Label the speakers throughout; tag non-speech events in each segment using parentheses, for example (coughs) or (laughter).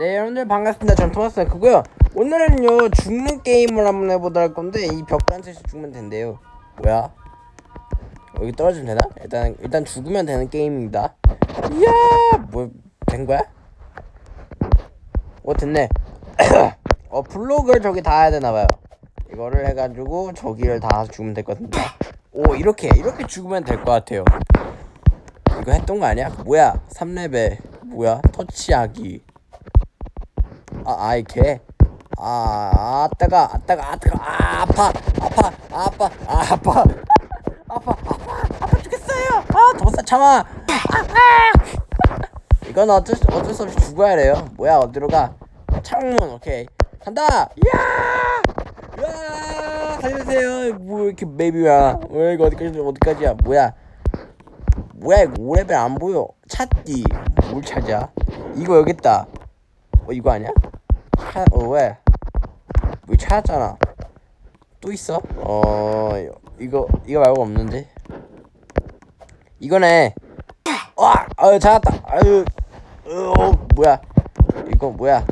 Speaker 1: 네 여러분들 반갑습니다. 전 토마스 크고요. 오늘은요 죽는 게임을 한번 해보도록 할 건데 이 벽단에서 죽으면 된대요. 뭐야? 여기 떨어지면 되나? 일단 일단 죽으면 되는 게임입니다. 이야! 뭐 된 거야? 어 됐네. (coughs) 어 블록을 저기 다 해야 되나봐요. 이거를 해가지고 저기를 다 죽으면 될 것 같습니다 오 이렇게 이렇게 죽으면 될 것 같아요. 이거 했던 거 아니야? 뭐야? 3레벨. 뭐야? 터치하기 아 아이 개. 아, 아따가, 아따가, 아따가, 아, 아파, 아파, 아파, 아, 아파, (laughs) 아파, 아파, 아파 죽겠어요. 아, 더싸 참아. 아, 아. 이건 어쩔 수, 어쩔 수 없이 죽어야 돼요. 뭐야, 어디로 가? 창문, 오케이. 간다. 야, 야, 살려주세요. 뭐 이렇게 맵이야? 왜 이거 어디까지 어디까지야? 뭐야? 뭐야 이거 5레벨 안 보여? 찾기. 뭘 찾아? 이거 여기 있다. 어 이거 아니야? 차, 어 왜? 뭐 찾았잖아. 또 있어? 어 이거 이거 말고 없는데. 이거네. 와, 아유 찾았다. 아유, 어 뭐야? 이거 뭐야?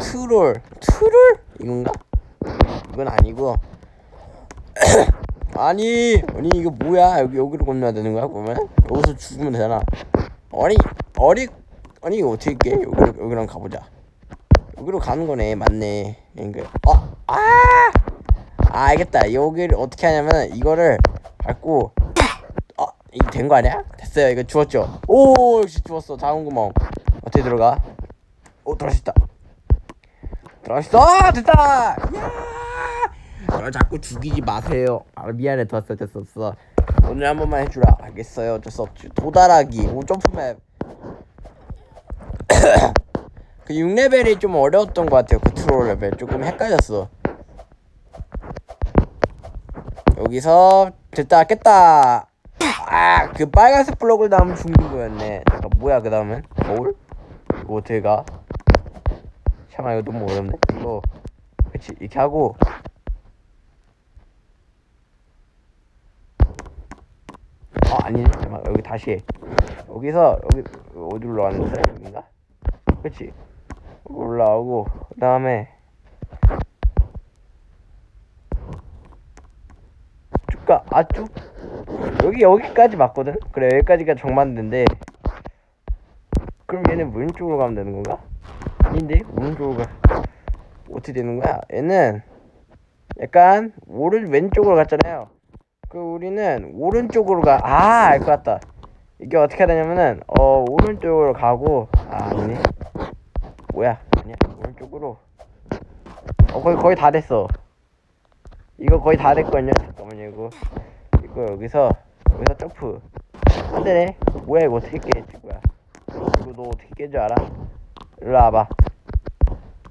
Speaker 1: 트롤, 트롤 이건가? 이건 아니고. (clears throat) 아니, 아니 이거 뭐야? 여기 여기로 건너야 되는 거야? 그러면 여기서 죽으면 되잖아. 아니, 어리, 아니 이거 어떻게 깨? 여기로 여기랑 가보자. 여기로 가는 거네. 맞네. 이거 어? 아! 아 알겠다. 여기를 어떻게 하냐면 이거를 밟고 어? 이거 된 거 아니야? 됐어요. 이거 주웠죠? 오 역시 주웠어. 작은 구멍. 어떻게 들어가? 오 들어갈 수 있다. 들어갈 수 있어! 됐다! 야! 저 자꾸 죽이지 마세요. 아 미안해. 됐어 됐어 됐어. 오늘 한 번만 해주라. 알겠어요. 어쩔 수 없지. 도달하기. 오 점프맵 (clears throat) 그 6레벨이 좀 어려웠던 것 같아요. 그 트롤 레벨 조금 헷갈렸어. 여기서 됐다 깼다. 아 그 빨간색 블록을 나오면 죽는 거였네. 잠깐 뭐야 그 다음은 거울? 이거 어떻게 가? 잠깐 이거 너무 어렵네. 이거 그치 이렇게 하고 어 아니네 잠깐 여기 다시 해. 여기서 여기 어디로 올라왔는데 여긴가? 그치 올라오고 그 다음에 쭉가 아쭉 여기 여기까지 맞거든? 그래 여기까지가 정반대인데 그럼 얘는 왼쪽으로 가면 되는 건가? 아닌데? 오른쪽으로 가 어떻게 되는 거야? 얘는 약간 오른 왼쪽으로 갔잖아요. 그 우리는 오른쪽으로 가 아 알 것 같다. 이게 어떻게 되냐면은 어 오른쪽으로 가고 아 아니네 뭐야? 아니야 오른쪽으로. 어 거의 거의 다 됐어. 이거 거의 다 됐거든요. 잠깐만요 이거. 이거 여기서 여기서 점프. 안 되네. 뭐야 이거 어떻게 깨 친구야? 이거 너 어떻게 깬 줄 알아? 일로 와봐.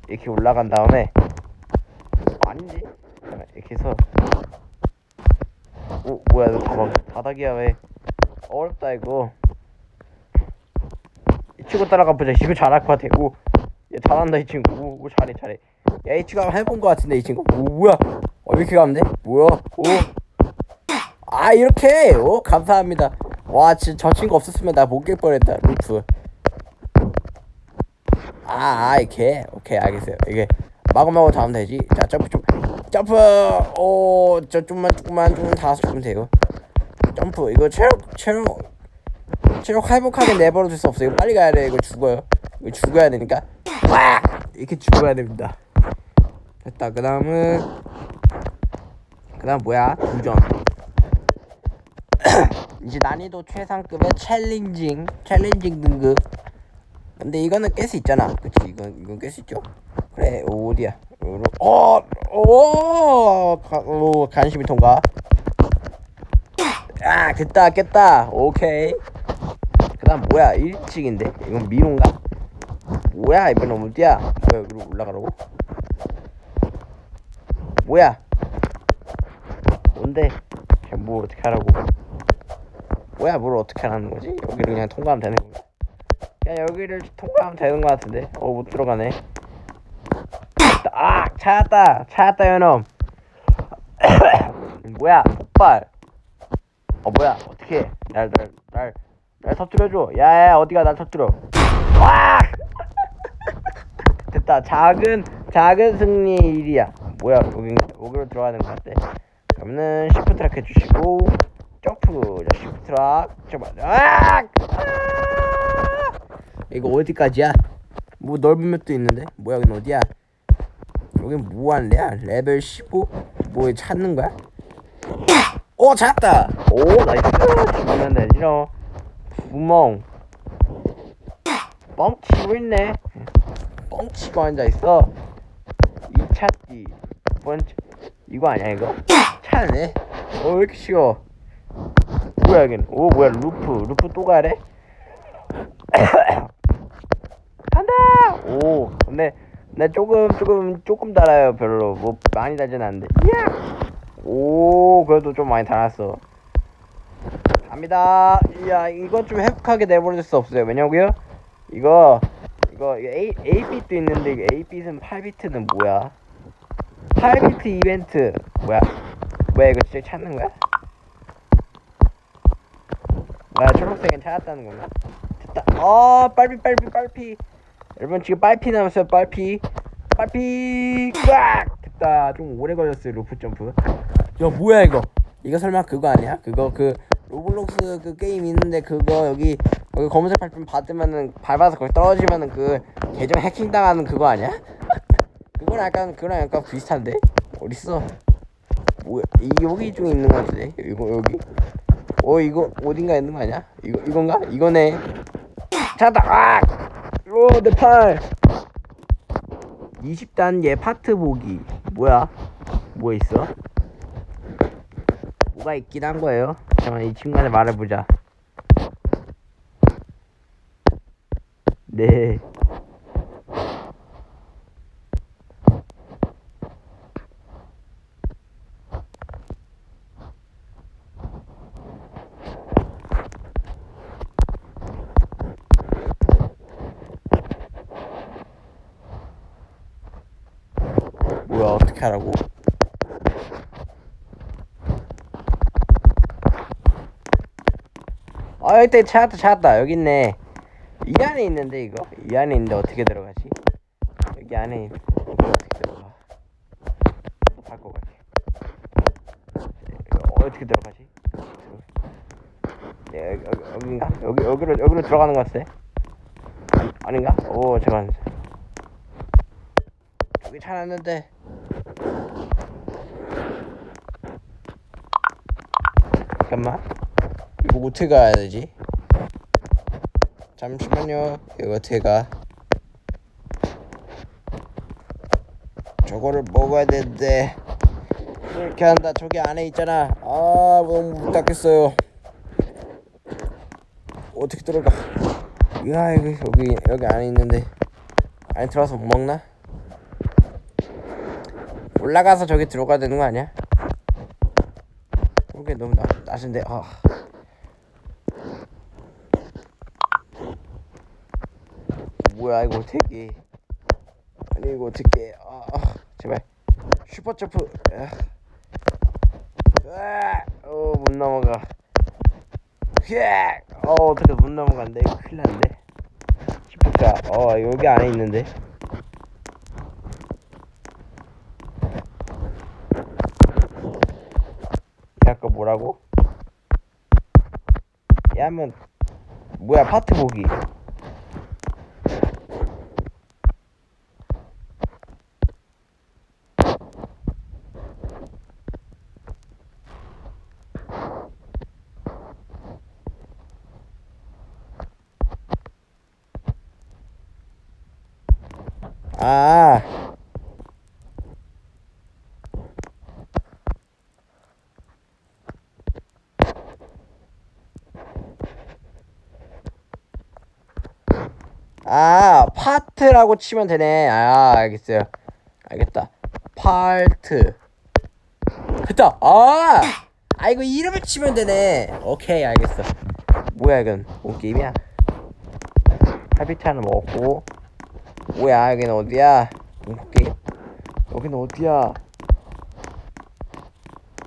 Speaker 1: 이렇게 올라간 다음에. 잠깐 이렇게 해서. 오 뭐야 너 바닥 바닥이야 왜? 어렵다 이거. 이 친구 따라가 보자. 이거 잘할 것 같아. 오 얘 잘한다 이 친구. 오, 오 잘해 잘해. 야 이 친구 한번 해본 것 같은데 이 친구. 오 뭐야? 어 이렇게 가면 돼? 뭐야? 오아 이렇게 오 감사합니다. 와 진짜 저 친구 없었으면 나 못 깰 뻔했다 루프. 아, 아 이렇게 오케이 알겠어요. 이게 마구마구 다 하면 되지. 자 점프 좀 점프. 오저 좀만 조금만 조금 다 주면 돼요 점프. 이거 체력 체력 체력 회복하게 내버려 둘 수 없어요. 이거 빨리 가야 돼. 이거 죽어요. 이거 죽어야 되니까 와! 이렇게 죽어야 됩니다. 됐다. 그 다음은 그 다음 뭐야? 도전. (clears throat) 이제 난이도 최상급의 챌린징 챌린징 등급. 근데 이거는 깰 수 있잖아. 그치? 이건 이건 깰 수 있죠? 그래 오, 어디야? 요로 어오! 오, 간신히 통과. 아 됐다 깼다. 오케이. 그 다음 뭐야? 1층인데? 이건 미로인가 뭐야 이번엔 어디야 뭐야 여기로 올라가라고? 뭐야? 뭔데? 뭘 어떻게 하라고? 뭐야 뭘 어떻게 하라는 거지? 여기를 그냥 통과하면 되는 건가? 그냥 여기를 통과하면 되는 거 같은데? 어 못 들어가네. 아 찾았다. 찾았다 요놈. (coughs) 뭐야 폭발. 어 뭐야 어떻게 날날날 날 터뜨려줘. 야야 어디가 날 터뜨려? 와 됐다. 작은 작은 승리 1이야. 뭐야 여기 여기로 들어가는 것 같아. 그러면은 시프트락 해주시고 점프 자 시프트락 잠깐만 아! 아! 이거 어디까지야? 뭐 넓은 맵도 있는데? 뭐야 여긴 어디야? 여긴 뭐할래야? 레벨 15? 뭐 찾는 거야? (coughs) 오 찾았다! 오 나이스. 죽으면 되지로 구멍. 뻥치고 있네 뻥치고 앉아있어. 이 찾기 두 번째 이거 아니야 이거? 찾네. 어 왜 이렇게 쉬워? 뭐야 여긴? 오 뭐야 루프 루프 또 가래? (coughs) 간다! 오 근데 나 조금 조금 조금 달아요 별로. 뭐 많이 달진 않는데. 이야! 오 그래도 좀 많이 달았어. 갑니다. 이야 이거 좀 회복하게 내버릴 수 없어요. 왜냐고요? 이거 이거 이거 A, 8비트 있는데 이게 8비트는 8비트는 뭐야? 8비트 이벤트. 뭐야? 뭐야 이거 진짜 찾는 거야? 뭐야 초록색은 찾았다는 건가? 됐다. 어 빨피 빨피 빨피. 여러분 지금 빨피 남았어요 빨피. 빨피! 꽉! 됐다. 좀 오래 걸렸어요 루프 점프. 야 뭐야 이거? 이거 설마 그거 아니야? 그거 그 로블록스 그 게임 있는데 그거 여기 여기 검은색 발품 받으면은 밟아서 거기 떨어지면은 그 계정 해킹 당하는 그거 아니야? (laughs) 그거랑 약간 그거랑 약간 비슷한데 어딨어? 이 여기 중에 있는 거 같은데 이거 여기 어 이거 어딘가 있는 거 아니야? 이거 이건가? 이거네 찾았다 아! 오내 팔 20단계 파트 보기 뭐야? 뭐 있어? 뭐가 있긴 한 거예요. 잠깐 이 친구한테 말해보자. 네. 뭐야 어떻게 하라고? 아 있다 찾았다 찾았다 여기 있네 이 안에 있는데 이거? 이 안에 있는데 어떻게 들어가지? 여기 안에 있- 이거 어떻게 들어가? 바꿔 갈게. 어떻게 들어가지? 예, 여기, 여기, 여긴가? 여기 여기로 여기로 들어가는 것 같아 아니, 아닌가? 오 잠깐 여기 찾았는데. 잠깐만. 이거 어떻게 가야 되지? 잠시만요. 이거 어떻게 가? 저거를 먹어야 되는데 이렇게 한다. 저기 안에 있잖아. 아 너무 못 닦겠어요. 어떻게 들어가? 야 이거 여기 여기 안에 있는데 안에 들어가서 못 먹나? 올라가서 저기 들어가야 되는 거 아니야? 그게 너무 나, 낮은데 아. 뭐야 이거 어떻게 아니 이거 어떻게? 아, 아 제발. 슈퍼 점프. 어못 넘어가. 어 어떻게 못 넘어간대. 이거 큰일 났는데. 슈퍼가 어 여기 안에 있는데. 야 아까 뭐라고? 야 한번 뭐야 파트 보기 아. 아, 파트라고 치면 되네. 아, 알겠어요. 알겠다. 파트. 됐다. 아! 아, 이거 이름을 치면 되네. 오케이, 알겠어. 뭐야, 이건. 뭔 게임이야? 하비트 하나 먹었고. 뭐야 여긴 어디야? 공포 게임? 여긴 어디야?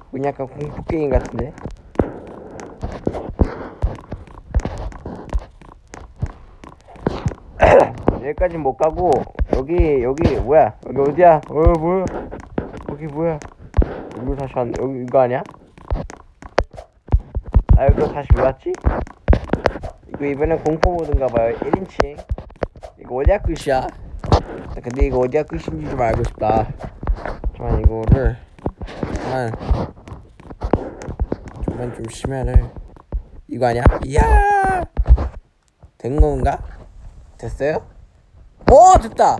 Speaker 1: 여긴 약간 공포 게임 같은데? 여기까지 못 가고 여기 여기 뭐야 여기 어디야 어 뭐야 여기 뭐야 여기 다시 왔 여기 이거 아니야? 아 여기 다시 왜 왔지? 이거 이번엔 공포 모드인가 봐요 1인칭 이거 어디야 끝이야? 근데 이거 어디야 끝인지 좀 알고 싶다 잠깐 이거를 잠깐 좀만 좀 심야를 이거 아니야? 이야 된 건가? 됐어요? 오 됐다.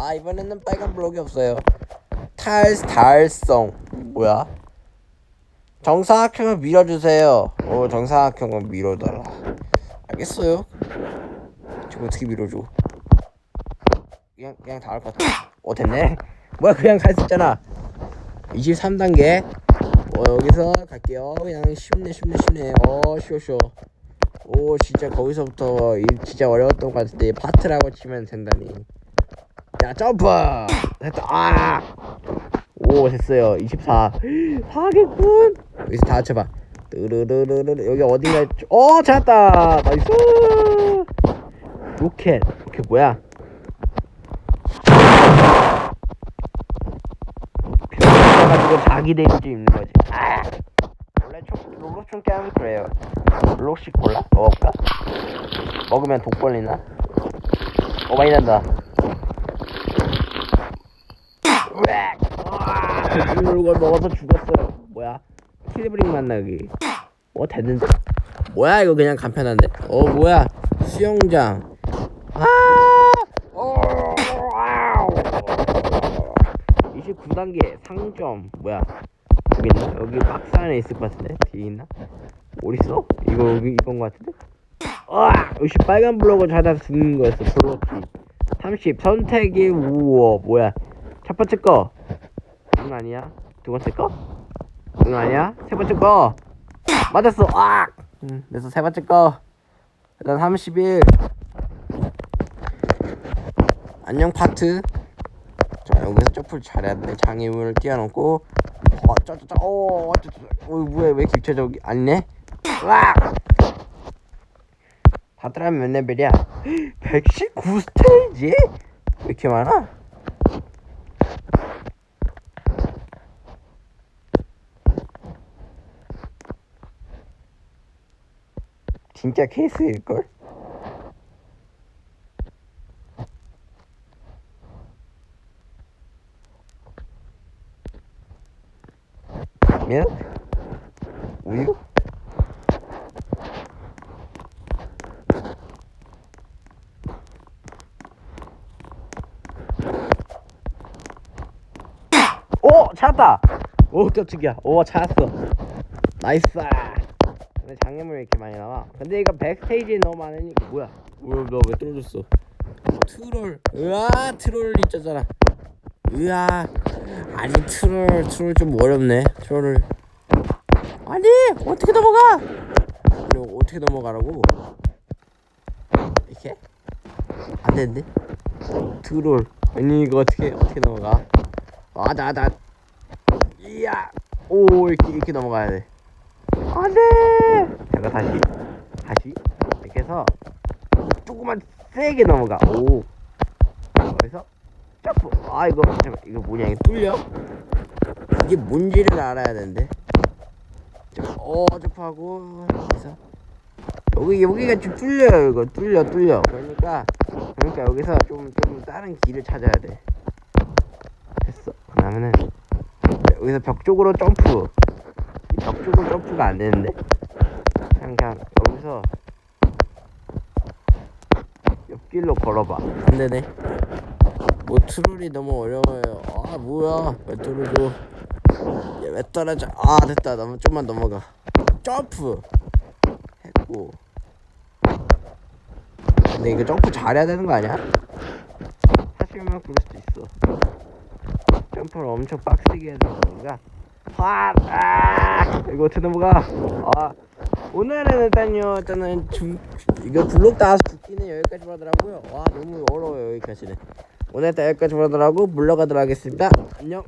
Speaker 1: 아 이번에는 빨간 블록이 없어요. 탈 달성. 뭐야? 정사각형을 밀어주세요. 오 정사각형을 밀어달라. 알겠어요. 지금 어떻게 밀어줘? 그냥 그냥 다 할 것 같아. 어 됐네. 뭐야 그냥 갈 수 있잖아. 23단계. 어 여기서 갈게요. 그냥 쉽네 쉽네 쉽네. 어 쉬워 쉬워 오 진짜 거기서부터 이 진짜 어려웠던 것 같은데 파트라고 치면 된다니. 자 점프! 됐다. 아오 됐어요. 24 하겠군 (gasps) 여기서 다 합쳐봐. 뜨르르르르 여기 어딘가에 어 찾았다. 나이스! 로켓. 로켓 뭐야? 병 가지고 자기 데미지 입는 거지. 아 총 깨면 그래요. 롤러씩 골라? 먹을까 먹으면 독 걸리나? 어 많이 난다. 으악! 아, 이걸 먹어서 죽었어요. 뭐야? 맞나 여기? 어 됐는데. 뭐야 이거 그냥 간편한데? 어 뭐야? 수영장. 아! 어, 아우. 29단계 상점. 뭐야 여기 있나? 여기 박스 안에 있을 것 같은데 뒤에 있나? 어딨어? 이거 여기 이건 것 같은데? 아! 역시 빨간 블록을 찾아 죽는 거였어 블록키 30 선택이 우와 뭐야 첫 번째 거 응 아니야 두 번째 거? 응 아니야 세 번째 거 맞았어 아! 응 그래서 세 번째 거 일단 31 안녕 파트 자 여기서 점프를 잘해야 돼 장애물을 뛰어넘고 어 짜짜짜 어 뭐야 왜 입체적이 아니네 와 하면 몇 레벨이야? (gasps) 119 스테이지? 왜 이렇게 많아? 진짜 케이스일걸? 밀? 우유? 오! 찾았다! 오 깜짝이야. 오 찾았어. 나이스. 근데 장애물이 이렇게 많이 나와? 근데 이거 백스테이지에 너무 많으니까 뭐야? 뭐야 너왜 떨어졌어? 트롤. 으아 트롤 있잖아. 으아. 아니 트롤 트롤 좀 어렵네. 트롤을. 아니 어떻게 넘어가? 이거 어떻게 넘어가라고? 이렇게? 안 되는데? 트롤. 아니 이거 어떻게 어떻게 넘어가 아나 나. 이야. 오 이렇게 이렇게 넘어가야 돼. 안돼! 제가 다시 다시 이렇게 해서 조금만 세게 넘어가. 오. 여기서 점프. 아 이거 잠깐 이거 뭐냐 이거 뚫려? 이게 뭔지를 알아야 되는데. 자, 어 점프하고 여기서. 여기 여기가 좀 뚫려요 이거. 뚫려 뚫려. 그러니까 그러니까 여기서 좀 좀 다른 길을 찾아야 돼 그러면은 여기서 벽 쪽으로 점프. 이벽 쪽으로 점프가 안 되는데? 그냥 그냥 여기서 옆길로 걸어봐. 안 되네. 뭐 트롤이 너무 어려워요. 아 뭐야. 왜 떨어져? 얘왜 떨어져? 아 됐다. 너무 좀만 넘어가. 점프! 했고. 근데 이거 점프 잘해야 되는 거 아니야? 사실만 그럴 수도 있어 점프를 엄청 빡세게 해야 건가 아, 아 이거 어떻게 넘어가? 아 오늘은 일단요 일단은 중 이거 블록 다 붙기는 여기까지 하더라고요. 와 너무 어려워요 여기까지는. 오늘 일단 여기까지 하더라고. 물러가도록 하겠습니다. 안녕